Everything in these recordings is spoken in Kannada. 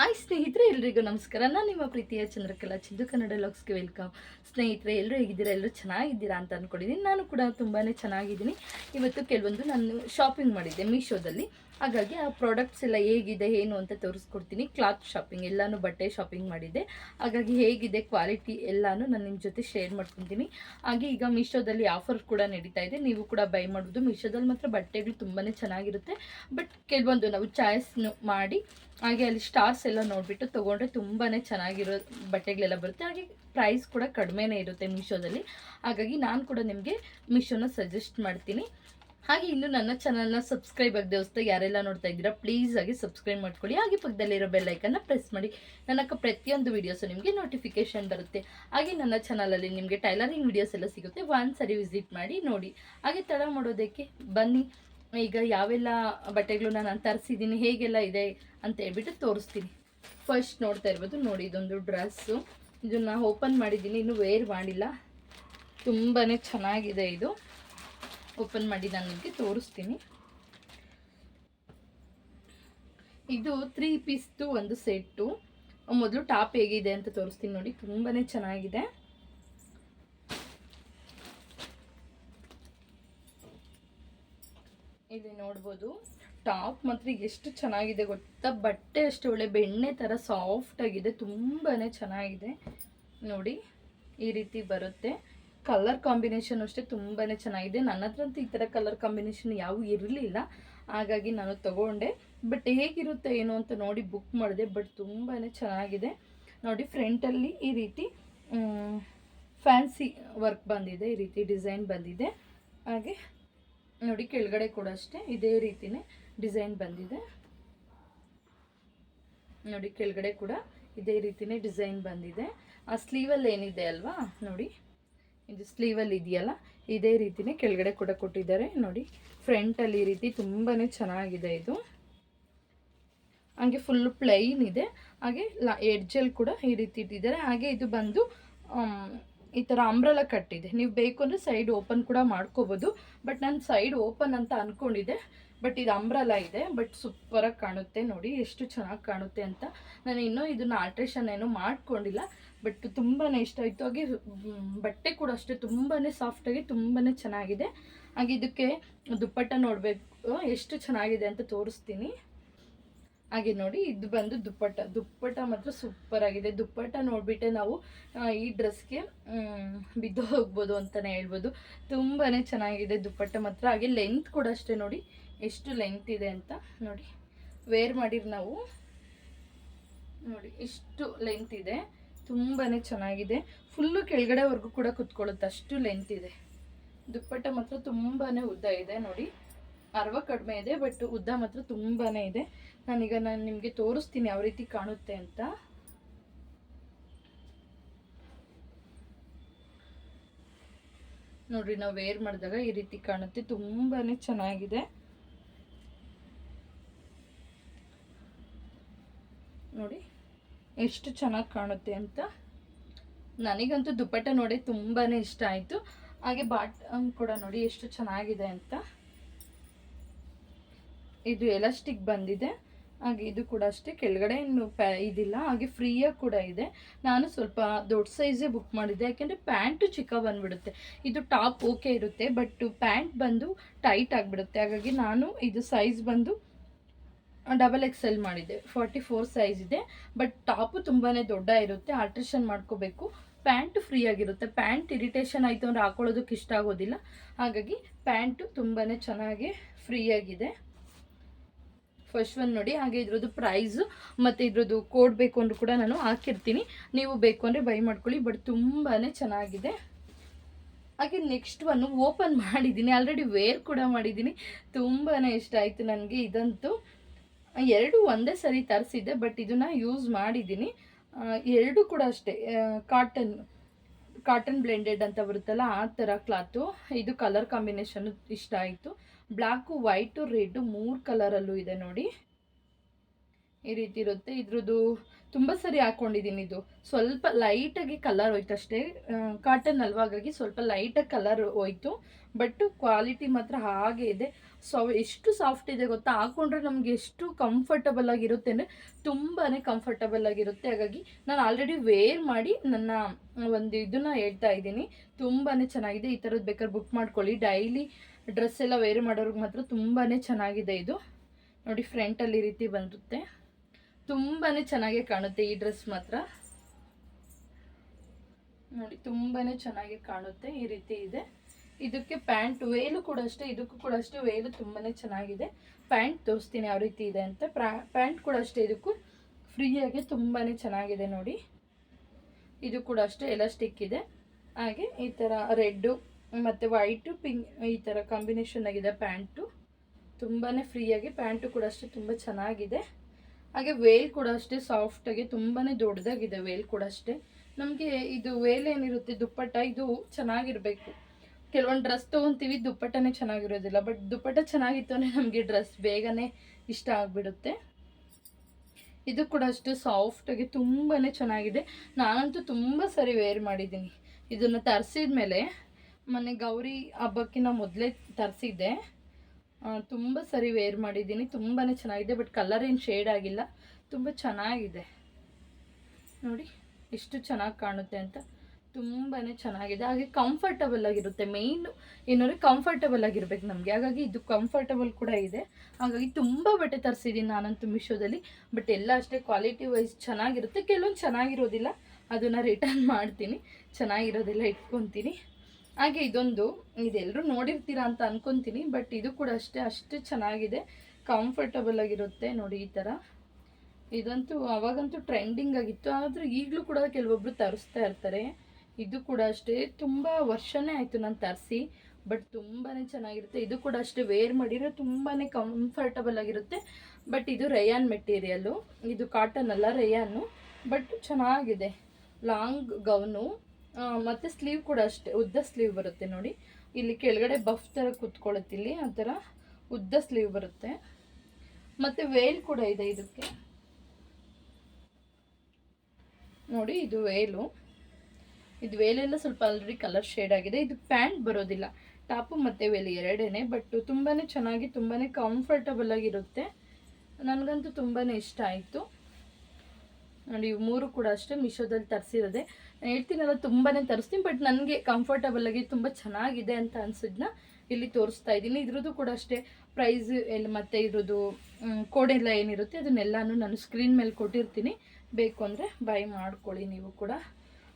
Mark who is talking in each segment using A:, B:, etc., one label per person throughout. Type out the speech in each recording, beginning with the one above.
A: ಹಾಯ್ ಸ್ನೇಹಿತರೆ, ಎಲ್ರಿಗೂ ನಮಸ್ಕಾರ. ನಾನು ನಿಮ್ಮ ಪ್ರೀತಿಯ ಚಂದ್ರಕಲಾ ಚಿಂದು ಕನ್ನಡ ಲಾಗ್ಸ್ಗೆ ವೆಲ್ಕಮ್. ಸ್ನೇಹಿತರೆ ಎಲ್ಲರೂ ಹೇಗಿದ್ದೀರಾ? ಎಲ್ಲರೂ ಚೆನ್ನಾಗಿದ್ದೀರಾ ಅಂತ ಅಂದ್ಕೊಂಡಿದ್ದೀನಿ ನಾನು ಕೂಡ ತುಂಬಾ ಚೆನ್ನಾಗಿದ್ದೀನಿ. ಇವತ್ತು ಕೆಲವೊಂದು ನಾನು ಶಾಪಿಂಗ್ ಮಾಡಿದ್ದೆ ಮೀಶೋದಲ್ಲಿ ಹಾಗಾಗಿ ಆ ಪ್ರಾಡಕ್ಟ್ಸ್ ಎಲ್ಲ ಹೇಗಿದೆ, ಏನು ಅಂತ ತೋರಿಸ್ಕೊಡ್ತೀನಿ. ಕ್ಲಾತ್ ಶಾಪಿಂಗ್ ಎಲ್ಲಾನು ಬಟ್ಟೆ ಶಾಪಿಂಗ್ ಮಾಡಿದ್ದೆ. ಹಾಗಾಗಿ ಹೇಗಿದೆ ಕ್ವಾಲಿಟಿ ಎಲ್ಲಾನು ನಾನು ನಿಮ್ಮ ಜೊತೆ ಶೇರ್ ಮಾಡ್ಕೊತೀನಿ. ಹಾಗೆ ಈಗ ಮೀಶೋದಲ್ಲಿ ಆಫರ್ ಕೂಡ ನಡೀತಾ ಇದೆ. ನೀವು ಕೂಡ ಬೈ ಮಾಡ್ಬೋದು ಮೀಶೋದಲ್ಲಿ ಮಾತ್ರ ಬಟ್ಟೆಗಳು ತುಂಬಾ ಚೆನ್ನಾಗಿರುತ್ತೆ. ಬಟ್ ಕೆಲವೊಂದು ನಾವು ಚಾಯ್ಸ್ ಮಾಡಿ, ಹಾಗೆ ಅಲ್ಲಿ ಸ್ಟಾರ್ಸ್ ಎಲ್ಲ ನೋಡಿಬಿಟ್ಟು ತೊಗೊಂಡ್ರೆ ತುಂಬಾ ಚೆನ್ನಾಗಿರೋ ಬಟ್ಟೆಗಳೆಲ್ಲ ಬರುತ್ತೆ. ಹಾಗೆ ಪ್ರೈಸ್ ಕೂಡ ಕಡಿಮೆನೇ ಇರುತ್ತೆ ಮೀಶೋದಲ್ಲಿ ಹಾಗಾಗಿ ನಾನು ಕೂಡ ನಿಮಗೆ ಮೀಶೋನ ಸಜೆಸ್ಟ್ ಮಾಡ್ತೀನಿ. ಹಾಗೆ ಇನ್ನು ನನ್ನ ಚಾನಲ್ನ ಸಬ್ಸ್ಕ್ರೈಬ್ ಆಗದೆ ಹೊಸ್ತು ಯಾರೆಲ್ಲ ನೋಡ್ತಾ ಇದ್ದೀರಾ ಪ್ಲೀಸ್ ಆಗಿ ಸಬ್ಸ್ಕ್ರೈಬ್ ಮಾಡ್ಕೊಳ್ಳಿ. ಹಾಗೆ ಪಕ್ಕದಲ್ಲಿರೋ ಬೆಲ್ ಐಕನ್ನ ಪ್ರೆಸ್ ಮಾಡಿ. ನನ್ನ ಪ್ರತಿಯೊಂದು ವೀಡಿಯೋಸು ನಿಮಗೆ ನೋಟಿಫಿಕೇಶನ್ ಬರುತ್ತೆ. ಹಾಗೆ ನನ್ನ ಚಾನಲಲ್ಲಿ ನಿಮಗೆ ಟೈಲರಿಂಗ್ ವೀಡಿಯೋಸ್ ಎಲ್ಲ ಸಿಗುತ್ತೆ. ಒಂದು ಸರಿ ವಿಸಿಟ್ ಮಾಡಿ, ನೋಡಿ. ಹಾಗೆ ತಡ ಮಾಡೋದಕ್ಕೆ ಬನ್ನಿ. ಈಗ ಯಾವೆಲ್ಲ ಬಟ್ಟೆಗಳು ನಾನು ತರಿಸಿದ್ದೀನಿ, ಹೇಗೆಲ್ಲ ಇದೆ ಅಂತ ಹೇಳ್ಬಿಟ್ಟು ತೋರಿಸ್ತೀನಿ. ಫಸ್ಟ್ ನೋಡ್ತಾ ಇರ್ಬೋದು, ನೋಡಿ ಇದೊಂದು ಡ್ರೆಸ್ಸು ಇದನ್ನು ಓಪನ್ ಮಾಡಿದ್ದೀನಿ. ಇನ್ನೂ ವೇರ್ ಮಾಡಿಲ್ಲ. ತುಂಬಾ ಚೆನ್ನಾಗಿದೆ ಇದು. ಓಪನ್ ಮಾಡಿ ನಾನು ನಿಮಗೆ ತೋರಿಸ್ತೀನಿ. ಇದು ತ್ರೀ ಪೀಸ್ದು ಒಂದು ಸೆಟ್ಟು ಮೊದಲು ಟಾಪ್ ಹೇಗಿದೆ ಅಂತ ತೋರಿಸ್ತೀನಿ ನೋಡಿ ತುಂಬಾ ಚೆನ್ನಾಗಿದೆ. ಇಲ್ಲಿ ನೋಡ್ಬೋದು ಟಾಪ್ ಮಾತ್ರ ಎಷ್ಟು ಚೆನ್ನಾಗಿದೆ ಗೊತ್ತಾ? ಬಟ್ಟೆ ಅಷ್ಟು ಒಳ್ಳೆ ಬೆಣ್ಣೆ ಥರ ಸಾಫ್ಟ್ ಆಗಿದೆ ತುಂಬಾ ಚೆನ್ನಾಗಿದೆ. ನೋಡಿ, ಈ ರೀತಿ ಬರುತ್ತೆ. ಕಲರ್ ಕಾಂಬಿನೇಷನ್ ಅಷ್ಟೇ ತುಂಬಾ ಚೆನ್ನಾಗಿದೆ. ನನ್ನ ಹತ್ರ ಅಂತೂ ಈ ಥರ ಕಲರ್ ಕಾಂಬಿನೇಷನ್ ಯಾವೂ ಇರಲಿಲ್ಲ. ಹಾಗಾಗಿ ನಾನು ತಗೊಂಡೆ. ಬಟ್ ಹೇಗಿರುತ್ತೆ ಏನು ಅಂತ ನೋಡಿ ಬುಕ್ ಮಾಡಿದೆ. ಬಟ್ ತುಂಬಾ ಚೆನ್ನಾಗಿದೆ. ನೋಡಿ ಫ್ರಂಟಲ್ಲಿ ಈ ರೀತಿ ಫ್ಯಾನ್ಸಿ ವರ್ಕ್ ಬಂದಿದೆ. ಈ ರೀತಿ ಡಿಸೈನ್ ಬಂದಿದೆ. ಹಾಗೆ ನೋಡಿ ಕೆಳಗಡೆ ಕೂಡ ಅಷ್ಟೇ ಇದೇ ರೀತಿನೇ ಡಿಸೈನ್ ಬಂದಿದೆ. ನೋಡಿ ಕೆಳಗಡೆ ಕೂಡ ಇದೇ ರೀತಿನೇ ಡಿಸೈನ್ ಬಂದಿದೆ. ಆ ಸ್ಲೀವಲ್ಲಿ ಏನಿದೆ ಅಲ್ವಾ? ನೋಡಿ. ಇದು ಸ್ಲೀವಲ್ಲಿ ಇದೆಯಲ್ಲ ಇದೇ ರೀತಿನೇ ಕೆಳಗಡೆ ಕೂಡ ಕೊಟ್ಟಿದ್ದಾರೆ. ನೋಡಿ ಫ್ರಂಟಲ್ಲಿ ಈ ರೀತಿ ತುಂಬಾ ಚೆನ್ನಾಗಿದೆ ಇದು. ಹಾಗೆ ಫುಲ್ ಪ್ಲೈನ್ ಇದೆ. ಹಾಗೆ ಎಡ್ಜಲ್ಲಿ ಕೂಡ ಈ ರೀತಿ ಇಟ್ಟಿದ್ದಾರೆ. ಹಾಗೆ ಇದು ಬಂದು ಆಮ್, ಈ ಥರ ಅಂಬ್ರಲ ಕಟ್ಟಿದೆ ನೀವು ಬೇಕು ಅಂದರೆ ಸೈಡ್ ಓಪನ್ ಕೂಡ ಮಾಡ್ಕೋಬೋದು. ಬಟ್ ನಾನು ಸೈಡ್ ಓಪನ್ ಅಂತ ಅಂದ್ಕೊಂಡಿದ್ದೆ ಬಟ್ ಇದು ಅಂಬ್ರಲ ಇದೆ. ಬಟ್ ಸೂಪರಾಗಿ ಕಾಣುತ್ತೆ ನೋಡಿ ಎಷ್ಟು ಚೆನ್ನಾಗಿ ಕಾಣುತ್ತೆ ಅಂತ. ನಾನು ಇನ್ನೂ ಇದನ್ನ ಆಲ್ಟ್ರೇಷನ್ ಏನೂ ಮಾಡ್ಕೊಂಡಿಲ್ಲ. ಬಟ್ ತುಂಬಾ ಇಷ್ಟ ಆಯಿತು. ಹಾಗೆ ಬಟ್ಟೆ ಕೂಡ ಅಷ್ಟೇ ತುಂಬಾ ಸಾಫ್ಟಾಗಿ ತುಂಬಾ ಚೆನ್ನಾಗಿದೆ. ಹಾಗೆ ಇದಕ್ಕೆ ದುಪ್ಪಟ್ಟ ನೋಡಬೇಕು. ಎಷ್ಟು ಚೆನ್ನಾಗಿದೆ ಅಂತ ತೋರಿಸ್ತೀನಿ. ಹಾಗೆ ನೋಡಿ, ಇದು ಬಂದು ದುಪ್ಪಟ್ಟ. ದುಪ್ಪಟ್ಟ ಮಾತ್ರ ಸೂಪರ್ ಆಗಿದೆ. ದುಪ್ಪಟ್ಟ ನೋಡಿಬಿಟ್ಟೆ ನಾವು ಈ ಡ್ರೆಸ್ಗೆ ಬಿದ್ದು ಹೋಗ್ಬೋದು ಅಂತಲೇ ಹೇಳ್ಬೋದು. ತುಂಬಾ ಚೆನ್ನಾಗಿದೆ ದುಪ್ಪಟ್ಟ ಮಾತ್ರ. ಹಾಗೆ ಲೆಂತ್ ಕೂಡ ಅಷ್ಟೇ ನೋಡಿ. ಎಷ್ಟು ಲೆಂತ್ ಇದೆ ಅಂತ ನೋಡಿ. ವೇರ್ ಮಾಡಿರಿ ನಾವು. ನೋಡಿ ಇಷ್ಟು ಲೆಂತ್ ಇದೆ. ತುಂಬಾ ಚೆನ್ನಾಗಿದೆ. ಫುಲ್ಲು ಕೆಳಗಡೆವರೆಗೂ ಕೂಡ ಕುತ್ಕೊಳ್ಳುತ್ತೆ. ಅಷ್ಟು ಲೆಂತ್ ಇದೆ. ದುಪ್ಪಟ್ಟ ಮಾತ್ರ ತುಂಬಾ ಉದ್ದ ಇದೆ ನೋಡಿ. ಅರ್ವ ಕಡಿಮೆ ಇದೆ ಬಟ್ ಉದ್ದ ಮಾತ್ರ ತುಂಬಾ ಇದೆ. ನಾನೀಗ ನಾನು ನಿಮಗೆ ತೋರಿಸ್ತೀನಿ ಯಾವ ರೀತಿ ಕಾಣುತ್ತೆ ಅಂತ. ನೋಡ್ರಿ, ನಾವು ವೇರ್ ಮಾಡಿದಾಗ ಈ ರೀತಿ ಕಾಣುತ್ತೆ. ತುಂಬಾ ಚೆನ್ನಾಗಿದೆ. ನೋಡಿ. ಎಷ್ಟು ಚೆನ್ನಾಗಿ ಕಾಣುತ್ತೆ ಅಂತ? ನನಗಂತೂ ದುಪ್ಪಟ್ಟ ನೋಡಿ ತುಂಬಾ ಇಷ್ಟ ಆಯಿತು. ಹಾಗೆ ಬಾಟಮ್ ಕೂಡ ನೋಡಿ ಎಷ್ಟು ಚೆನ್ನಾಗಿದೆ ಅಂತ. ಇದು ಎಲಾಸ್ಟಿಕ್ ಬಂದಿದೆ. ಹಾಗೆ ಇದು ಕೂಡ ಅಷ್ಟೇ. ಕೆಳಗಡೆ ಇನ್ನು ಪ್ಯಾ ಇದಿಲ್ಲ. ಹಾಗೆ ಫ್ರೀಯಾಗಿ ಕೂಡ ಇದೆ. ನಾನು ಸ್ವಲ್ಪ ದೊಡ್ಡ ಸೈಜೇ ಬುಕ್ ಮಾಡಿದ್ದೆ. ಯಾಕೆಂದರೆ ಪ್ಯಾಂಟು ಚಿಕ್ಕ ಬಂದುಬಿಡುತ್ತೆ. ಇದು ಟಾಪ್ ಓಕೆ ಇರುತ್ತೆ. ಬಟ್ ಪ್ಯಾಂಟ್ ಬಂದು ಟೈಟ್ ಆಗಿಬಿಡುತ್ತೆ. ಹಾಗಾಗಿ ನಾನು ಇದು ಸೈಜ್ ಬಂದು ಡಬಲ್ ಎಕ್ಸ್ ಎಲ್ ಮಾಡಿದ್ದೆ. ಫಾರ್ಟಿ ಫೋರ್ ಸೈಜ್ ಇದೆ. ಬಟ್ ಟಾಪು ತುಂಬಾ ದೊಡ್ಡ ಇರುತ್ತೆ. ಆಲ್ಟ್ರೇಷನ್ ಮಾಡ್ಕೋಬೇಕು. ಪ್ಯಾಂಟು ಫ್ರೀ ಆಗಿರುತ್ತೆ. ಪ್ಯಾಂಟ್ ಇರಿಟೇಷನ್ ಆಯಿತು ಅಂದರೆ ಹಾಕೊಳ್ಳೋದಕ್ಕೆ ಇಷ್ಟ ಆಗೋದಿಲ್ಲ. ಹಾಗಾಗಿ ಪ್ಯಾಂಟು ತುಂಬಾ ಚೆನ್ನಾಗಿ ಫ್ರೀಯಾಗಿದೆ ಫಸ್ಟ್ ಒನ್ ನೋಡಿ. ಹಾಗೆ ಇದ್ರದ್ದು ಪ್ರೈಸು ಮತ್ತು ಇದ್ರದ್ದು ಕೋಡ್ ಬೇಕು ಅಂದರೂ ಕೂಡ ನಾನು ಹಾಕಿರ್ತೀನಿ. ನೀವು ಬೇಕು ಅಂದರೆ ಬೈ ಮಾಡ್ಕೊಳ್ಳಿ. ಬಟ್ ತುಂಬಾ ಚೆನ್ನಾಗಿದೆ. ಹಾಗೆ ನೆಕ್ಸ್ಟ್ ಒನ್ನು ಓಪನ್ ಮಾಡಿದ್ದೀನಿ. ಆಲ್ರೆಡಿ ವೇರ್ ಕೂಡ ಮಾಡಿದ್ದೀನಿ. ತುಂಬಾ ಇಷ್ಟ ಆಯಿತು ನನಗೆ ಇದಂತೂ. ಎರಡು ಒಂದೇ ಸರಿ ತರಿಸಿದ್ದೆ ಬಟ್ ಇದನ್ನು ಯೂಸ್ ಮಾಡಿದ್ದೀನಿ. ಎರಡು ಕೂಡ ಅಷ್ಟೇ ಕಾಟನ್ ಕಾಟನ್ ಬ್ಲೆಂಡೆಡ್ ಅಂತ ಬರುತ್ತಲ್ಲ, ಆ ಥರ ಕ್ಲಾತು ಇದು ಕಲರ್ ಕಾಂಬಿನೇಷನ್ ಇಷ್ಟ ಆಯಿತು. ಬ್ಲ್ಯಾಕು ವೈಟು ರೆಡ್ಡು ಮೂರು ಕಲರಲ್ಲೂ ಇದೆ ನೋಡಿ. ಈ ರೀತಿ ಇರುತ್ತೆ. ಇದ್ರದ್ದು ತುಂಬ ಸರಿ ಹಾಕ್ಕೊಂಡಿದ್ದೀನಿ ಇದು. ಸ್ವಲ್ಪ ಲೈಟಾಗಿ ಕಲರ್ ಹೋಯ್ತು ಅಷ್ಟೇ. ಕಾಟನ್ ಅಲ್ವಾ? ಹಾಗಾಗಿ ಸ್ವಲ್ಪ ಲೈಟಾಗಿ ಕಲರ್ ಹೋಯ್ತು. ಬಟ್ ಕ್ವಾಲಿಟಿ ಮಾತ್ರ ಹಾಗೆ ಇದೆ. ಸೊ ಎಷ್ಟು ಸಾಫ್ಟ್ ಇದೆ ಗೊತ್ತಾ? ಹಾಕೊಂಡ್ರೆ ನಮಗೆ ಎಷ್ಟು ಕಂಫರ್ಟಬಲ್ ಆಗಿರುತ್ತೆ ಅಂದರೆ ತುಂಬಾ ಕಂಫರ್ಟಬಲ್ ಆಗಿರುತ್ತೆ. ಹಾಗಾಗಿ ನಾನು ಆಲ್ರೆಡಿ ವೇರ್ ಮಾಡಿ ನನ್ನ ಒಂದು ಇದನ್ನ ಹೇಳ್ತಾ ಇದ್ದೀನಿ. ತುಂಬಾ ಚೆನ್ನಾಗಿದೆ. ಈ ಥರದ್ದು ಬೇಕಾದ್ರೆ ಬುಕ್ ಮಾಡ್ಕೊಳ್ಳಿ. ಡೈಲಿ ಡ್ರೆಸ್ ಎಲ್ಲ ವೇರ್ ಮಾಡೋರಿಗೆ ಮಾತ್ರ ತುಂಬಾ ಚೆನ್ನಾಗಿದೆ ಇದು. ನೋಡಿ ಫ್ರಂಟಲ್ಲಿ ಈ ರೀತಿ ಬಂದಿರುತ್ತೆ. ತುಂಬಾ ಚೆನ್ನಾಗಿ ಕಾಣುತ್ತೆ ಈ ಡ್ರೆಸ್ ಮಾತ್ರ. ನೋಡಿ ತುಂಬಾ ಚೆನ್ನಾಗಿ ಕಾಣುತ್ತೆ, ಈ ರೀತಿ ಇದೆ. ಇದಕ್ಕೆ ಪ್ಯಾಂಟ್ ವೇಲು ಕೂಡ ಅಷ್ಟೇ, ಇದಕ್ಕೂ ಕೂಡ ಅಷ್ಟೇ ವೇಲು ತುಂಬಾ ಚೆನ್ನಾಗಿದೆ. ಪ್ಯಾಂಟ್ ತೋರಿಸ್ತೀನಿ ಯಾವ ರೀತಿ ಇದೆ ಅಂತ. ಪ್ಯಾಂಟ್ ಕೂಡ ಅಷ್ಟೇ, ಇದಕ್ಕೂ ಫ್ರೀಯಾಗಿ ತುಂಬಾ ಚೆನ್ನಾಗಿದೆ ನೋಡಿ. ಇದು ಕೂಡ ಅಷ್ಟೇ ಎಲಾಸ್ಟಿಕ್ ಇದೆ. ಹಾಗೆ ಈ ಥರ ರೆಡ್ಡು ಮತ್ತು ವೈಟು ಪಿಂಕ್, ಈ ಥರ ಕಾಂಬಿನೇಷನ್ ಆಗಿದೆ ಪ್ಯಾಂಟು. ತುಂಬಾ ಫ್ರೀಯಾಗಿ ಪ್ಯಾಂಟು ಕೂಡ ಅಷ್ಟೇ, ತುಂಬ ಚೆನ್ನಾಗಿದೆ. ಹಾಗೆ ವೇಲ್ ಕೂಡ ಅಷ್ಟೇ ಸಾಫ್ಟಾಗಿ ತುಂಬಾ ದೊಡ್ಡದಾಗಿದೆ ವೇಲ್ ಕೂಡ ಅಷ್ಟೇ. ನಮಗೆ ಇದು ವೇಲ್ ಏನಿರುತ್ತೆ, ದುಪ್ಪಟ್ಟ, ಇದು ಚೆನ್ನಾಗಿರಬೇಕು. ಕೆಲವೊಂದು ಡ್ರೆಸ್ ತೊಗೊತೀವಿ, ದುಪ್ಪಟ್ಟನೇ ಚೆನ್ನಾಗಿರೋದಿಲ್ಲ. ಬಟ್ ದುಪ್ಪಟ್ಟ ಚೆನ್ನಾಗಿತ್ತು ಅಂದರೆ ನಮಗೆ ಡ್ರೆಸ್ ಬೇಗನೆ ಇಷ್ಟ ಆಗಿಬಿಡುತ್ತೆ. ಇದು ಕೂಡ ಅಷ್ಟು ಸಾಫ್ಟಾಗಿ ತುಂಬಾ ಚೆನ್ನಾಗಿದೆ. ನಾನಂತೂ ತುಂಬ ಸರಿ ವೇರ್ ಮಾಡಿದ್ದೀನಿ. ಇದನ್ನು ತರಿಸಿದ ಮೇಲೆ ಮೊನ್ನೆ ಗೌರಿ ಹಬ್ಬಕ್ಕಿಂತ ಮೊದಲೇ ತರಿಸಿದ್ದೆ. ತುಂಬ ಸರಿ ವೇರ್ ಮಾಡಿದ್ದೀನಿ. ತುಂಬಾ ಚೆನ್ನಾಗಿದೆ ಬಟ್ ಕಲರ್ ಏನು ಶೇಡ್ ಆಗಿಲ್ಲ. ತುಂಬ ಚೆನ್ನಾಗಿದೆ. ನೋಡಿ, ಎಷ್ಟು ಚೆನ್ನಾಗಿ ಕಾಣುತ್ತೆ ಅಂತ. ತುಂಬಾ ಚೆನ್ನಾಗಿದೆ. ಹಾಗೆ ಕಂಫರ್ಟಬಲ್ ಆಗಿರುತ್ತೆ. ಮೇಯ್ನು ಏನಂದರೆ ಕಂಫರ್ಟಬಲ್ ಆಗಿರ್ಬೇಕು ನಮಗೆ. ಹಾಗಾಗಿ ಇದು ಕಂಫರ್ಟಬಲ್ ಕೂಡ ಇದೆ. ಹಾಗಾಗಿ ತುಂಬ ಬಟ್ಟೆ ತರಿಸಿದ್ದೀನಿ ನಾನಂತೂ ಮಿಶೋದಲ್ಲಿ ಬಟ್ ಎಲ್ಲ ಅಷ್ಟೇ ಕ್ವಾಲಿಟಿ ವೈಸ್ ಚೆನ್ನಾಗಿರುತ್ತೆ. ಕೆಲವೊಂದು ಚೆನ್ನಾಗಿರೋದಿಲ್ಲ. ಅದನ್ನು ರಿಟರ್ನ್ ಮಾಡ್ತೀನಿ. ಚೆನ್ನಾಗಿರೋದಿಲ್ಲ ಇಟ್ಕೊತೀನಿ. ಹಾಗೆ ಇದೊಂದು ಇದೆಲ್ಲರೂ ನೋಡಿರ್ತೀರಾ ಅಂತ ಅನ್ಕೊಂತೀನಿ, ಬಟ್ ಇದು ಕೂಡ ಅಷ್ಟೇ, ಅಷ್ಟು ಚೆನ್ನಾಗಿದೆ. ಕಂಫರ್ಟಬಲ್ ಆಗಿರುತ್ತೆ ನೋಡಿ ಈ ಥರ. ಇದಂತೂ ಅವಾಗಂತೂ ಟ್ರೆಂಡಿಂಗ್ ಆಗಿತ್ತು, ಆದರೂ ಈಗಲೂ ಕೂಡ ಕೆಲವೊಬ್ಬರು ತರಿಸ್ತಾ ಇರ್ತಾರೆ. ಇದು ಕೂಡ ಅಷ್ಟೇ, ತುಂಬ ವರ್ಷನೇ ಆಯಿತು ನಾನು ತರಿಸಿ, ಬಟ್ ತುಂಬಾ ಚೆನ್ನಾಗಿರುತ್ತೆ. ಇದು ಕೂಡ ಅಷ್ಟೇ ವೇರ್ ಮಾಡಿದರೆ ತುಂಬಾ ಕಂಫರ್ಟಬಲ್ ಆಗಿರುತ್ತೆ. ಬಟ್ ಇದು ರಯಾನ್ ಮೆಟೀರಿಯಲ್ಲು ಇದು ಕಾಟನ್ ಅಲ್ಲ ರಯಾನು ಬಟ್ ಚೆನ್ನಾಗಿದೆ. ಲಾಂಗ್ ಗೌನು ಮತ್ತು ಸ್ಲೀವ್ ಕೂಡ ಅಷ್ಟೇ, ಉದ್ದ ಸ್ಲೀವ್ ಬರುತ್ತೆ ನೋಡಿ. ಇಲ್ಲಿ ಕೆಳಗಡೆ ಬಫ್ ಥರ ಕುತ್ಕೊಳ್ಳುತ್ತೆ ಇಲ್ಲಿ, ಆ ಥರ ಉದ್ದ ಸ್ಲೀವ್ ಬರುತ್ತೆ. ಮತ್ತು ವೇಲ್ ಕೂಡ ಇದೆ ಇದಕ್ಕೆ. ನೋಡಿ, ಇದು ವೇಲು ಇದು ವೇಲೆಲ್ಲ ಸ್ವಲ್ಪ ಆಲ್ರೆಡಿ ಕಲರ್ ಶೇಡ್ ಆಗಿದೆ. ಇದು ಪ್ಯಾಂಟ್ ಬರೋದಿಲ್ಲ. ಟಾಪು ಮತ್ತು ವೇಲ್ ಎರಡೇ ಬಟ್ ತುಂಬಾ ಚೆನ್ನಾಗಿ ತುಂಬಾ ಕಂಫರ್ಟಬಲ್ ಆಗಿರುತ್ತೆ. ನನಗಂತೂ ತುಂಬಾ ಇಷ್ಟ ಆಯಿತು. ನೋಡಿ, ಇವು ಮೂರು ಕೂಡ ಅಷ್ಟೇ ಮಿಶೋದಲ್ಲಿ ತರಿಸಿರೋದೆ. ನಾನು ಹೇಳ್ತೀನಲ್ಲ ತುಂಬಾ ತರಿಸ್ತೀನಿ, ಬಟ್ ನನಗೆ ಕಂಫರ್ಟಬಲ್ ಆಗಿ ತುಂಬ ಚೆನ್ನಾಗಿದೆ ಅಂತ ಅನ್ಸಿದ್ನ ಇಲ್ಲಿ ತೋರಿಸ್ತಾ ಇದ್ದೀನಿ. ಇದ್ರದ್ದು ಕೂಡ ಅಷ್ಟೇ ಪ್ರೈಸ್ ಎಲ್ಲ ಮತ್ತು ಇದ್ರದ್ದು ಕೋಡೆಲ್ಲ ಏನಿರುತ್ತೆ ಅದನ್ನೆಲ್ಲನೂ ನಾನು ಸ್ಕ್ರೀನ್ ಮೇಲೆ ಕೊಟ್ಟಿರ್ತೀನಿ. ಬೇಕು ಅಂದರೆ ಬೈ ಮಾಡ್ಕೊಳ್ಳಿ ನೀವು ಕೂಡ.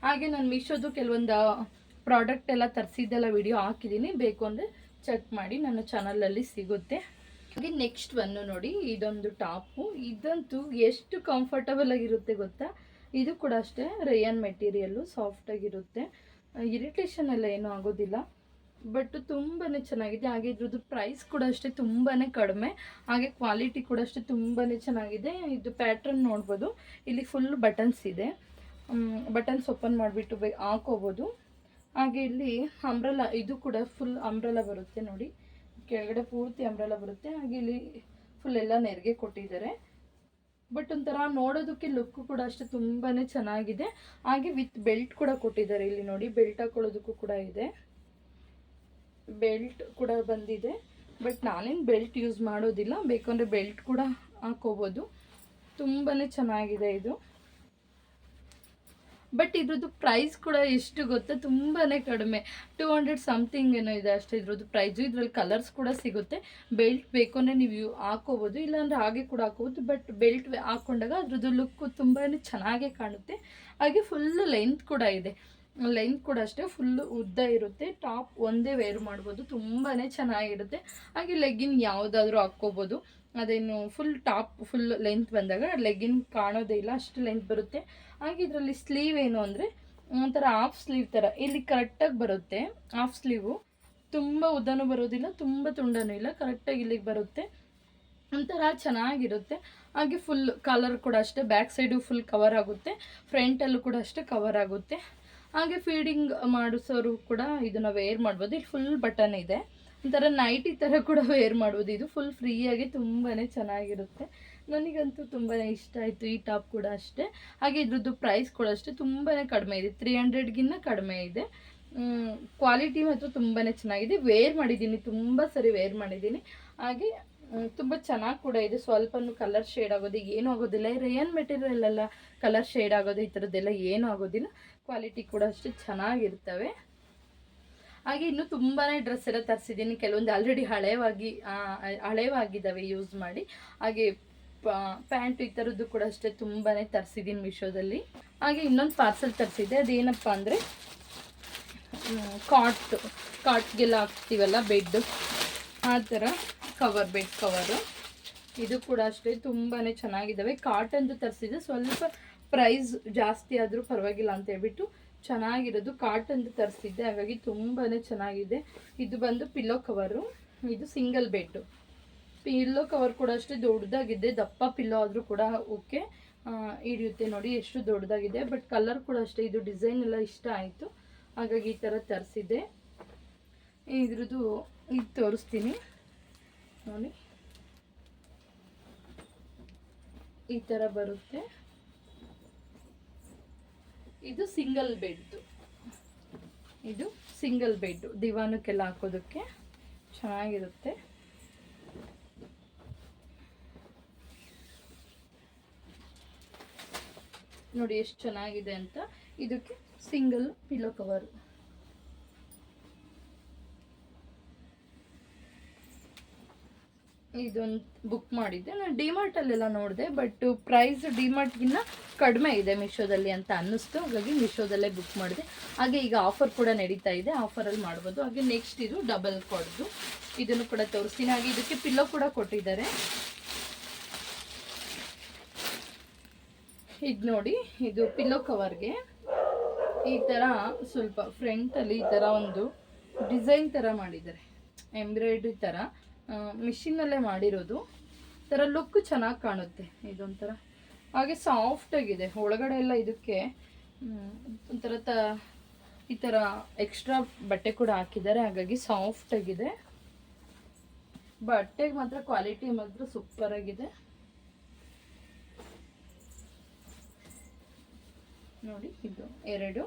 A: ಹಾಗೆ ನಾನು ಮೀಶೋದು ಕೆಲವೊಂದು ಪ್ರಾಡಕ್ಟ್ ಎಲ್ಲ ತರಿಸಿದ್ದೆಲ್ಲ ವಿಡಿಯೋ ಹಾಕಿದ್ದೀನಿ. ಬೇಕು ಅಂದರೆ ಚೆಕ್ ಮಾಡಿ, ನನ್ನ ಚಾನಲಲ್ಲಿ ಸಿಗುತ್ತೆ. ಹಾಗೆ ನೆಕ್ಸ್ಟ್ ಬಂದು ನೋಡಿ, ಇದೊಂದು ಟಾಪು ಇದಂತೂ ಎಷ್ಟು ಕಂಫರ್ಟಬಲ್ ಆಗಿರುತ್ತೆ ಗೊತ್ತಾ? ಇದು ಕೂಡ ಅಷ್ಟೇ ರೇಯನ್ ಮೆಟೀರಿಯಲ್ಲು ಸಾಫ್ಟಾಗಿರುತ್ತೆ ಇರಿಟೇಷನ್ ಎಲ್ಲ ಏನೂ ಆಗೋದಿಲ್ಲ. ಬಟ್ ತುಂಬಾ ಚೆನ್ನಾಗಿದೆ. ಹಾಗೆ ಇದ್ರದ್ದು ಪ್ರೈಸ್ ಕೂಡ ಅಷ್ಟೇ ತುಂಬಾ ಕಡಿಮೆ. ಹಾಗೆ ಕ್ವಾಲಿಟಿ ಕೂಡ ಅಷ್ಟೇ ತುಂಬಾ ಚೆನ್ನಾಗಿದೆ. ಇದು ಪ್ಯಾಟ್ರನ್ ನೋಡ್ಬೋದು. ಇಲ್ಲಿ ಫುಲ್ ಬಟನ್ಸ್ ಇದೆ. ಬಟನ್ಸ್ ಓಪನ್ ಮಾಡಿಬಿಟ್ಟು ಬೇ ಹಾಕೋಬೋದು. ಹಾಗೆ ಇಲ್ಲಿ ಅಂಬ್ರಲ ಇದು ಕೂಡ ಫುಲ್ ಅಂಬ್ರಲ ಬರುತ್ತೆ ನೋಡಿ. ಕೆಳಗಡೆ ಪೂರ್ತಿ ಅಂಬ್ರೆಲ್ಲ ಬರುತ್ತೆ. ಹಾಗೆ ಇಲ್ಲಿ ಫುಲ್ ಎಲ್ಲ ನೆರಿಗೆ ಕೊಟ್ಟಿದ್ದಾರೆ. ಬಟ್ ಒಂಥರ ನೋಡೋದಕ್ಕೆ ಲುಕ್ ಕೂಡ ಅಷ್ಟೇ ತುಂಬಾ ಚೆನ್ನಾಗಿದೆ. ಹಾಗೆ ವಿತ್ ಬೆಲ್ಟ್ ಕೂಡ ಕೊಟ್ಟಿದ್ದಾರೆ ಇಲ್ಲಿ ನೋಡಿ. ಬೆಲ್ಟ್ ಹಾಕೊಳ್ಳೋದಕ್ಕೂ ಕೂಡ ಇದೆ. ಬೆಲ್ಟ್ ಕೂಡ ಬಂದಿದೆ. ಬಟ್ ನಾನೇನು ಬೆಲ್ಟ್ ಯೂಸ್ ಮಾಡೋದಿಲ್ಲ. ಬೇಕಂದ್ರೆ ಬೆಲ್ಟ್ ಕೂಡ ಹಾಕೋಬೋದು. ತುಂಬಾ ಚೆನ್ನಾಗಿದೆ ಇದು. ಬಟ್ ಇದ್ರದ್ದು ಪ್ರೈಸ್ ಕೂಡ ಎಷ್ಟು ಗೊತ್ತಾ? ತುಂಬಾ ಕಡಿಮೆ. ಟು ಹಂಡ್ರೆಡ್ ಸಮಥಿಂಗ್ ಏನೋ ಇದೆ ಅಷ್ಟೇ ಇದ್ರದ್ದು ಪ್ರೈಸು ಇದ್ರಲ್ಲಿ ಕಲರ್ಸ್ ಕೂಡ ಸಿಗುತ್ತೆ. ಬೆಲ್ಟ್ ಬೇಕು ಅಂದರೆ ನೀವು ಹಾಕೋಬೋದು, ಇಲ್ಲಾಂದರೆ ಹಾಗೆ ಕೂಡ ಹಾಕೋಬೋದು ಬಟ್ ಬೆಲ್ಟ್ ಹಾಕೊಂಡಾಗ ಅದ್ರದ್ದು ಲುಕ್ಕು ತುಂಬಾ ಚೆನ್ನಾಗೇ ಕಾಣುತ್ತೆ. ಹಾಗೆ ಫುಲ್ಲು ಲೆಂತ್ ಕೂಡ ಇದೆ. ಲೆಂತ್ ಕೂಡ ಅಷ್ಟೇ ಫುಲ್ಲು ಉದ್ದ ಇರುತ್ತೆ. ಟಾಪ್ ಒಂದೇ ವೇರ್ ಮಾಡ್ಬೋದು ತುಂಬಾ ಚೆನ್ನಾಗಿರುತ್ತೆ. ಹಾಗೆ ಲೆಗ್ಗಿನ್ ಯಾವುದಾದ್ರೂ ಹಾಕ್ಕೋಬೋದು. ಅದೇನು ಫುಲ್ ಟಾಪ್ ಫುಲ್ ಲೆಂತ್ ಬಂದಾಗ ಲೆಗ್ಗಿನ್ ಕಾಣೋದೇ ಇಲ್ಲ, ಅಷ್ಟು ಲೆಂತ್ ಬರುತ್ತೆ. ಹಾಗೆ ಇದರಲ್ಲಿ ಸ್ಲೀವ್ ಏನು ಅಂದರೆ, ಒಂಥರ ಹಾಫ್ ಸ್ಲೀವ್ ಥರ ಇಲ್ಲಿ ಕರೆಕ್ಟಾಗಿ ಬರುತ್ತೆ ಹಾಫ್ ಸ್ಲೀವು ತುಂಬ ಉದ್ದನೂ ಬರೋದಿಲ್ಲ, ತುಂಬ ತುಂಡನೂ ಇಲ್ಲ ಕರೆಕ್ಟಾಗಿ ಇಲ್ಲಿಗೆ ಬರುತ್ತೆ. ಒಂಥರ ಚೆನ್ನಾಗಿರುತ್ತೆ. ಹಾಗೆ ಫುಲ್ ಕಲರ್ ಕೂಡ ಅಷ್ಟೇ ಬ್ಯಾಕ್ ಸೈಡು ಫುಲ್ ಕವರ್ ಆಗುತ್ತೆ ಫ್ರಂಟಲ್ಲೂ ಕೂಡ ಅಷ್ಟೇ ಕವರ್ ಆಗುತ್ತೆ. ಹಾಗೆ ಫೀಡಿಂಗ್ ಮಾಡಿಸೋರು ಕೂಡ ಇದನ್ನು ವೇರ್ ಮಾಡ್ಬೋದು. ಇಲ್ಲಿ ಫುಲ್ ಬಟನ್ ಇದೆ. ಒಂಥರ ನೈಟಿ ಥರ ಕೂಡ ವೇರ್ ಮಾಡ್ಬೋದು ಇದು ಫುಲ್ ಫ್ರೀಯಾಗಿ ತುಂಬಾ ಚೆನ್ನಾಗಿರುತ್ತೆ. ನನಗಂತೂ ತುಂಬಾ ಇಷ್ಟ ಆಯಿತು ಈ ಟಾಪ್ ಕೂಡ ಅಷ್ಟೇ. ಹಾಗೆ ಇದ್ರದ್ದು ಪ್ರೈಸ್ ಕೂಡ ಅಷ್ಟೇ. ತುಂಬಾ ಕಡಿಮೆ ಇದೆ. ತ್ರೀ ಹಂಡ್ರೆಡ್ಗಿನ್ನ ಕಡಿಮೆ ಇದೆ. ಕ್ವಾಲಿಟಿ ಮಾತ್ರ ತುಂಬಾ ಚೆನ್ನಾಗಿದೆ. ವೇರ್ ಮಾಡಿದ್ದೀನಿ. ತುಂಬ ಸರಿ ವೇರ್ ಮಾಡಿದ್ದೀನಿ. ಹಾಗೆ ತುಂಬ ಚೆನ್ನಾಗಿ ಕೂಡ ಇದೆ. ಸ್ವಲ್ಪನೂ ಕಲರ್ ಶೇಡ್ ಆಗೋದು ಏನೂ ಆಗೋದಿಲ್ಲ. ರೇಯನ್ ಮೆಟೀರಿಯಲ್ ಎಲ್ಲ ಕಲರ್ ಶೇಡ್ ಆಗೋದು ಈ ಥರದ್ದೆಲ್ಲ ಏನೂ ಆಗೋದಿಲ್ಲ. ಕ್ವಾಲಿಟಿ ಕೂಡ ಅಷ್ಟೇ ಚೆನ್ನಾಗಿರ್ತವೆ. ಹಾಗೆ ಇನ್ನು ತುಂಬಾ ಡ್ರೆಸ್ ಎಲ್ಲ ತರಿಸಿದ್ದೀನಿ. ಕೆಲವೊಂದು ಆಲ್ರೆಡಿ ಹಳೆವಾಗಿ ಹಳೆವಾಗಿದ್ದಾವೆ ಯೂಸ್ ಮಾಡಿ. ಹಾಗೆ ಪ್ಯಾಂಟ್ ಈ ಥರದ್ದು ಕೂಡ ಅಷ್ಟೇ ತುಂಬಾ ತರಿಸಿದ್ದೀನಿ ಮಿಶೋದಲ್ಲಿ. ಹಾಗೆ ಇನ್ನೊಂದು ಪಾರ್ಸೆಲ್ ತರಿಸಿದ್ದೆ. ಅದೇನಪ್ಪ ಅಂದರೆ ಕಾಟ್ ಕಾಟ್ಗೆಲ್ಲ ಹಾಕ್ತೀವಲ್ಲ ಬೆಡ್ ಆ ಥರ ಕವರ್ ಬೆಡ್ ಕವರು ಇದು ಕೂಡ ಅಷ್ಟೇ ತುಂಬಾ ಚೆನ್ನಾಗಿದ್ದಾವೆ. ಕಾಟನ್ದು ತರಿಸಿದೆ ಸ್ವಲ್ಪ ಪ್ರೈಸ್ ಜಾಸ್ತಿ ಆದರೂ ಪರವಾಗಿಲ್ಲ ಅಂತ ಹೇಳ್ಬಿಟ್ಟು ಚೆನ್ನಾಗಿರೋದು ಕಾಟನ್ದು ತರಿಸಿದ್ದೆ. ಹಾಗಾಗಿ ತುಂಬಾ ಚೆನ್ನಾಗಿದೆ. ಇದು ಬಂದು ಪಿಲ್ಲೋ ಕವರು, ಇದು ಸಿಂಗಲ್ ಬೆಡ್ಡು ಪಿಲ್ಲೋ ಕವರ್ ಕೂಡ ಅಷ್ಟೇ ದೊಡ್ಡದಾಗಿದೆ. ದಪ್ಪ ಪಿಲ್ಲೋ ಆದರೂ ಕೂಡ ಓಕೆ. ಹಿಡಿಯುತ್ತೆ ನೋಡಿ ಎಷ್ಟು ದೊಡ್ಡದಾಗಿದೆ. ಬಟ್ ಕಲರ್ ಕೂಡ ಅಷ್ಟೇ, ಇದು ಡಿಸೈನ್ ಎಲ್ಲ ಇಷ್ಟ ಆಯಿತು. ಹಾಗಾಗಿ ಈ ಥರ ತರಿಸಿದ್ದೆ. ಇದ್ರದ್ದು ಇದು ತೋರಿಸ್ತೀನಿ. ನೋಡಿ. ಈ ಥರ ಬರುತ್ತೆ. ಇದು ಸಿಂಗಲ್ ಬೆಡ್. ಇದು ಸಿಂಗಲ್ ಬೆಡ್. ದಿವಾನಕ್ಕೆಲ್ಲ ಹಾಕೋದಕ್ಕೆ ಚೆನ್ನಾಗಿರುತ್ತೆ. ನೋಡಿ ಎಷ್ಟು ಚೆನ್ನಾಗಿದೆ ಅಂತ. ಇದಕ್ಕೆ ಸಿಂಗಲ್ ಪಿಲೋ ಕವರ್. ಇದೊಂದು ಬುಕ್ ಮಾಡಿದ್ದೆ. ನಾನು ಡಿಮಾರ್ಟಲ್ಲೆಲ್ಲ ನೋಡಿದೆ ಬಟ್ ಪ್ರೈಸ್ ಡಿಮಾರ್ಟ್ಗಿನ್ನ ಕಡಿಮೆ ಇದೆ ಮಿಶೋದಲ್ಲಿ ಅಂತ ಅನ್ನಿಸ್ತು. ಹಾಗಾಗಿ ಮಿಶೋದಲ್ಲೇ ಬುಕ್ ಮಾಡಿದೆ. ಹಾಗೆ ಈಗ ಆಫರ್ ಕೂಡ ನಡೀತಾ ಇದೆ. ಆಫರಲ್ಲಿ ಮಾಡ್ಬೋದು. ಹಾಗೆ ನೆಕ್ಸ್ಟ್ ಇದು ಡಬಲ್ ಕೊಡ್ದು. ಇದನ್ನು ಕೂಡ ತೋರಿಸ್ತೀನಿ. ಹಾಗೆ ಇದಕ್ಕೆ ಪಿಲ್ಲೋ ಕೂಡ ಕೊಟ್ಟಿದ್ದಾರೆ. ಇದು ನೋಡಿ, ಇದು ಪಿಲ್ಲೋ ಕವರ್ಗೆ ಈ ಥರ ಸ್ವಲ್ಪ ಫ್ರಂಟಲ್ಲಿ ಈ ಥರ ಒಂದು ಡಿಸೈನ್ ಥರ ಮಾಡಿದ್ದಾರೆ. ಎಂಬ್ರಾಯ್ಡ್ರಿ ಥರ ಮಿಷಿನಲ್ಲೇ ಮಾಡಿರೋದು. ಥರ ಲುಕ್ ಚೆನ್ನಾಗಿ ಕಾಣುತ್ತೆ. ಇದೊಂಥರ. ಹಾಗೆ ಸಾಫ್ಟ್ ಆಗಿದೆ. ಒಳಗಡೆ ಎಲ್ಲ ಇದಕ್ಕೆ ಒಂಥರ ತ, ಈ ಥರ ಎಕ್ಸ್ಟ್ರಾ ಬಟ್ಟೆ ಕೂಡ ಹಾಕಿದ್ದಾರೆ. ಹಾಗಾಗಿ ಸಾಫ್ಟ್ ಆಗಿದೆ. ಬಟ್ಟೆಗೆ ಮಾತ್ರ ಕ್ವಾಲಿಟಿ ಮಾತ್ರ ಸೂಪರ್ ಆಗಿದೆ. ನೋಡಿ, ಇದು ಎರಡು.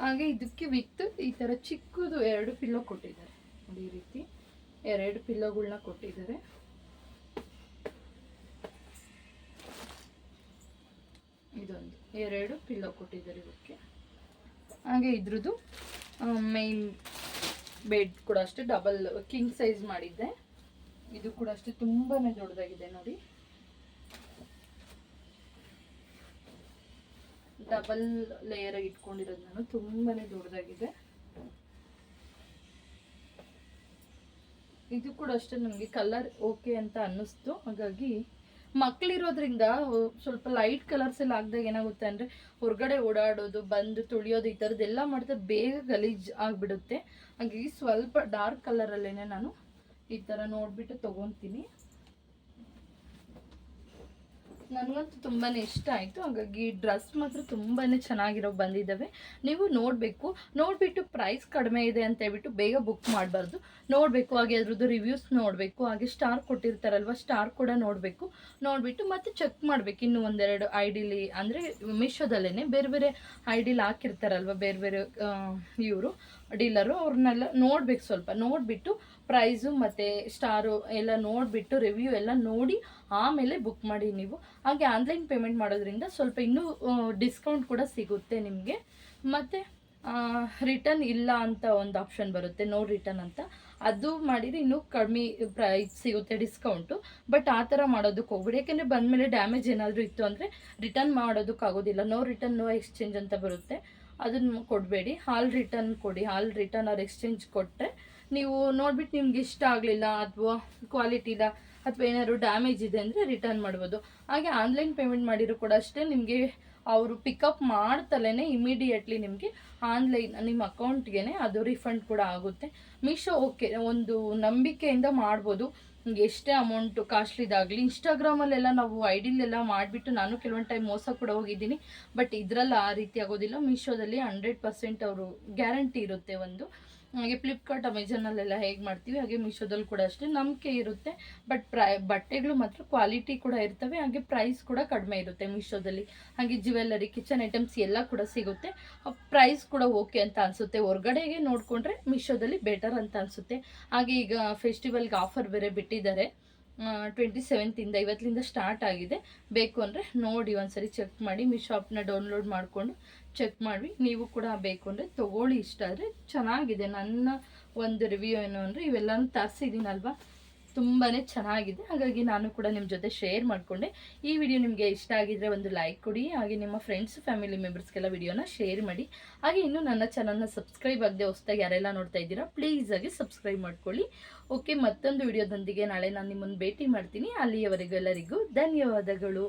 A: ಹಾಗೆ ಇದಕ್ಕೆ ವಿತ್ ಈ ಥರ ಚಿಕ್ಕದು ಎರಡು ಪಿಲ್ಲೋ ಕೊಟ್ಟಿದ್ದಾರೆ. ನೋಡಿ ಈ ರೀತಿ. ಎರಡು ಪಿಲ್ಲೋಗಳನ್ನ ಕೊಟ್ಟಿದ್ದಾರೆ. ಇದೊಂದು. ಎರಡು ಪಿಲ್ಲೋ ಕೊಟ್ಟಿದ್ದಾರೆ ಇದಕ್ಕೆ. ಹಾಗೆ ಇದ್ರದ್ದು ಮೇನ್ ಬೆಡ್ ಕೂಡ ಅಷ್ಟೇ ಡಬಲ್ ಕಿಂಗ್ ಸೈಜ್ ಮಾಡಿದ್ದೆ. ಇದು ಕೂಡ ಅಷ್ಟೇ ತುಂಬಾ ದೊಡ್ಡದಾಗಿದೆ ನೋಡಿ. ಡಬಲ್ ಲೇಯರ್ ಇಟ್ಕೊಂಡಿರೋದು ನಾನು ತುಂಬಾನೇ ದೊಡ್ಡದಾಗಿದೆ. ಇದು ಕೂಡ ಅಷ್ಟೇ ನನಗೆ ಕಲರ್ ಓಕೆ ಅಂತ ಅನ್ನಿಸ್ತು. ಹಾಗಾಗಿ ಮಕ್ಕಳಿರೋದ್ರಿಂದ ಸ್ವಲ್ಪ ಲೈಟ್ ಕಲರ್ಸ್ ಎಲ್ಲ ಆಗ್ದಾಗ ಏನಾಗುತ್ತೆ ಅಂದರೆ ಹೊರಗಡೆ ಓಡಾಡೋದು, ಬಂದು ತುಳಿಯೋದು ಈ ಥರದ್ದೆಲ್ಲ ಮಾಡಿದ್ರೆ ಬೇಗ ಗಲೀಜ್ ಆಗಿಬಿಡುತ್ತೆ. ಹಾಗಾಗಿ ಸ್ವಲ್ಪ ಡಾರ್ಕ್ ಕಲರಲ್ಲೇ ನಾನು ಈ ಥರ ನೋಡಿಬಿಟ್ಟು ತೊಗೊತೀನಿ. ನನಗಂತೂ ತುಂಬಾ ಇಷ್ಟ ಆಯಿತು. ಹಾಗಾಗಿ ಡ್ರೆಸ್ ಮಾತ್ರ ತುಂಬಾ ಚೆನ್ನಾಗಿರೋ ಬಂದಿದ್ದಾವೆ ನೀವು ನೋಡಬೇಕು. ನೋಡಿಬಿಟ್ಟು ಪ್ರೈಸ್ ಕಡಿಮೆ ಇದೆ ಅಂತ ಹೇಳ್ಬಿಟ್ಟು ಬೇಗ ಬುಕ್ ಮಾಡಬಾರ್ದು. ನೋಡಬೇಕು, ಹಾಗೆ ಅದ್ರದ್ದು ರಿವ್ಯೂಸ್ ನೋಡಬೇಕು, ಹಾಗೆ ಸ್ಟಾರ್ ಕೊಟ್ಟಿರ್ತಾರಲ್ವ, ಸ್ಟಾರ್ ಕೂಡ ನೋಡಬೇಕು. ನೋಡಿಬಿಟ್ಟು ಮತ್ತೆ ಚೆಕ್ ಮಾಡಬೇಕು. ಇನ್ನು ಒಂದೆರಡು ಐಡಿಲಿ ಡಿಲಿ ಅಂದರೆ ಮೀಶೋದಲ್ಲೇ ಬೇರೆ ಬೇರೆ ಐಡಿಲಿ ಡಿಲಿ ಹಾಕಿರ್ತಾರಲ್ವ, ಬೇರೆ ಬೇರೆ ಇವರು, ಡೀಲರು ಅವ್ರನ್ನೆಲ್ಲ ನೋಡ್ಬೇಕು ಸ್ವಲ್ಪ. ನೋಡಿಬಿಟ್ಟು ಪ್ರೈಸು ಮತ್ತು ಸ್ಟಾರು ಎಲ್ಲ ನೋಡಿಬಿಟ್ಟು ರಿವ್ಯೂ ಎಲ್ಲ ನೋಡಿ ಆಮೇಲೆ ಬುಕ್ ಮಾಡಿ ನೀವು. ಹಾಗೆ ಆನ್ಲೈನ್ ಪೇಮೆಂಟ್ ಮಾಡೋದ್ರಿಂದ ಸ್ವಲ್ಪ ಇನ್ನೂ ಡಿಸ್ಕೌಂಟ್ ಕೂಡ ಸಿಗುತ್ತೆ ನಿಮಗೆ. ಮತ್ತು ರಿಟರ್ನ್ ಇಲ್ಲ ಅಂತ ಒಂದು ಆಪ್ಷನ್ ಬರುತ್ತೆ ನೋ ರಿಟರ್ನ್ ಅಂತ. ಅದು ಮಾಡಿದರೆ ಇನ್ನೂ ಕಡಿಮೆ ಪ್ರೈಸ್ ಸಿಗುತ್ತೆ ಡಿಸ್ಕೌಂಟು ಬಟ್ ಆ ಥರ ಮಾಡೋದಕ್ಕೆ ಹೋಗ್ಬಿಡಿ. ಯಾಕೆಂದರೆ ಬಂದಮೇಲೆ ಡ್ಯಾಮೇಜ್ ಏನಾದರೂ ಇತ್ತು ಅಂದರೆ ರಿಟರ್ನ್ ಮಾಡೋದಕ್ಕಾಗೋದಿಲ್ಲ ನೋ ರಿಟರ್ನ್ ನೋ ಎಕ್ಸ್ಚೇಂಜ್ ಅಂತ ಬರುತ್ತೆ. ಅದನ್ನು ಕೊಡಬೇಡಿ. ಹಾಲ್ ರಿಟರ್ನ್ ಕೊಡಿ. ಹಾಲ್ ರಿಟರ್ನ್ ಅವ್ರು ಎಕ್ಸ್ಚೇಂಜ್ ಕೊಟ್ಟರೆ ನೀವು ನೋಡ್ಬಿಟ್ಟು ನಿಮ್ಗೆ ಇಷ್ಟ ಆಗಲಿಲ್ಲ ಅಥವಾ ಕ್ವಾಲಿಟಿ ಇಲ್ಲ ಅಥವಾ ಏನಾದ್ರು ಡ್ಯಾಮೇಜ್ ಇದೆ ಅಂದರೆ ರಿಟರ್ನ್ ಮಾಡ್ಬೋದು. ಹಾಗೆ ಆನ್ಲೈನ್ ಪೇಮೆಂಟ್ ಮಾಡಿದ್ರು ಕೂಡ ಅಷ್ಟೇ ನಿಮಗೆ ಅವರು ಪಿಕಪ್ ಮಾಡ್ತಲೇ ಇಮಿಡಿಯೇಟ್ಲಿ ನಿಮಗೆ ಆನ್ಲೈನ್ ನಿಮ್ಮ ಅಕೌಂಟ್ಗೆ ಅದು ರಿಫಂಡ್ ಕೂಡ ಆಗುತ್ತೆ. ಮೀಶೋ ಓಕೆ ಒಂದು ನಂಬಿಕೆಯಿಂದ ಮಾಡ್ಬೋದು. ಎಷ್ಟೇ ಅಮೌಂಟು ಕಾಸ್ಟ್ಲಿದಾಗಲಿ ಇನ್ಸ್ಟಾಗ್ರಾಮಲ್ಲೆಲ್ಲ ನಾವು ಐಡಿಲೆಲ್ಲ ಮಾಡಿಬಿಟ್ಟು ನಾನು ಕೆಲವೊಂದು ಟೈಮ್ ಮೋಸ ಕೂಡ ಹೋಗಿದ್ದೀನಿ. ಬಟ್ ಇದರಲ್ಲಿ ಆ ರೀತಿ ಆಗೋದಿಲ್ಲ. ಮೀಶೋದಲ್ಲಿ ಹಂಡ್ರೆಡ್ ಪರ್ಸೆಂಟ್ ಅವರು ಗ್ಯಾರಂಟಿ ಇರುತ್ತೆ ಒಂದು. ಹಾಗೆ ಫ್ಲಿಪ್ಕಾರ್ಟ್ ಅಮೆಝಾನಲ್ಲೆಲ್ಲ ಹೇಗೆ ಮಾಡ್ತೀವಿ, ಹಾಗೆ ಮೀಶೋದಲ್ಲಿ ಕೂಡ ಅಷ್ಟೇ ನಂಬಿಕೆ ಇರುತ್ತೆ. ಬಟ್ ಪ್ರೈ ಬಟ್ಟೆಗಳು ಮಾತ್ರ ಕ್ವಾಲಿಟಿ ಕೂಡ ಇರ್ತವೆ, ಹಾಗೆ ಪ್ರೈಸ್ ಕೂಡ ಕಡಿಮೆ ಇರುತ್ತೆ ಮೀಶೋದಲ್ಲಿ ಹಾಗೆ ಜ್ಯುವೆಲ್ಲರಿ ಕಿಚನ್ ಐಟಮ್ಸ್ ಎಲ್ಲ ಕೂಡ ಸಿಗುತ್ತೆ. ಪ್ರೈಸ್ ಕೂಡ ಓಕೆ ಅಂತ ಅನಿಸುತ್ತೆ. ಹೊರಗಡೆಗೆ ನೋಡಿಕೊಂಡ್ರೆ ಮೀಶೋದಲ್ಲಿ ಬೆಟರ್ ಅಂತ ಅನಿಸುತ್ತೆ. ಹಾಗೆ ಈಗ ಫೆಸ್ಟಿವಲ್ಗೆ ಆಫರ್ ಬೇರೆ ಬಿಟ್ಟಿದ್ದಾರೆ. ಟ್ವೆಂಟಿ ಸೆವೆಂತಿಂದ ಇವತ್ತಿಂದ ಸ್ಟಾರ್ಟ್ ಆಗಿದೆ. ಬೇಕು ಅಂದರೆ ನೋಡಿ ಒಂದ್ಸರಿ ಚೆಕ್ ಮಾಡಿ, ಮೀ ಶಾಪ್ನ ಡೌನ್ಲೋಡ್ ಮಾಡಿಕೊಂಡು ಚೆಕ್ ಮಾಡಿ ನೀವು ಕೂಡ ಬೇಕು ಅಂದರೆ ತೊಗೊಳ್ಳಿ ಇಷ್ಟ ಆದರೆ. ಚೆನ್ನಾಗಿದೆ. ನನ್ನ ಒಂದು ರಿವ್ಯೂ ಏನು ಅಂದರೆ ಇವೆಲ್ಲನೂ ತರಿಸಿದ್ದೀನಲ್ವಾ? ತುಂಬಾ ಚೆನ್ನಾಗಿದೆ. ಹಾಗಾಗಿ ನಾನು ಕೂಡ ನಿಮ್ಮ ಜೊತೆ ಶೇರ್ ಮಾಡಿಕೊಂಡೆ. ಈ ವಿಡಿಯೋ ನಿಮಗೆ ಇಷ್ಟ ಆಗಿದ್ರೆ ಒಂದು ಲೈಕ್ ಕೊಡಿ, ಹಾಗೆ ನಿಮ್ಮ ಫ್ರೆಂಡ್ಸ್ ಫ್ಯಾಮಿಲಿ ಮೆಂಬರ್ಸ್ಗೆಲ್ಲ ವಿಡಿಯೋನ ಶೇರ್ ಮಾಡಿ. ಹಾಗೆ ಇನ್ನೂ ನನ್ನ ಚಾನಲ್ನ ಸಬ್ಸ್ಕ್ರೈಬ್ ಆಗದೆ ಹೊಸ್ದಾಗಿ ಯಾರೆಲ್ಲ ನೋಡ್ತಾ ಇದ್ದೀರಾ ಪ್ಲೀಸ್ ಆಗಿ ಸಬ್ಸ್ಕ್ರೈಬ್ ಮಾಡ್ಕೊಳ್ಳಿ. ಓಕೆ ಮತ್ತೊಂದು ವಿಡಿಯೋದೊಂದಿಗೆ ನಾಳೆ ನಾನು ನಿಮ್ಮನ್ನು ಭೇಟಿ ಮಾಡ್ತೀನಿ. ಅಲ್ಲಿಯವರೆಗೂ ಎಲ್ಲರಿಗೂ ಧನ್ಯವಾದಗಳು.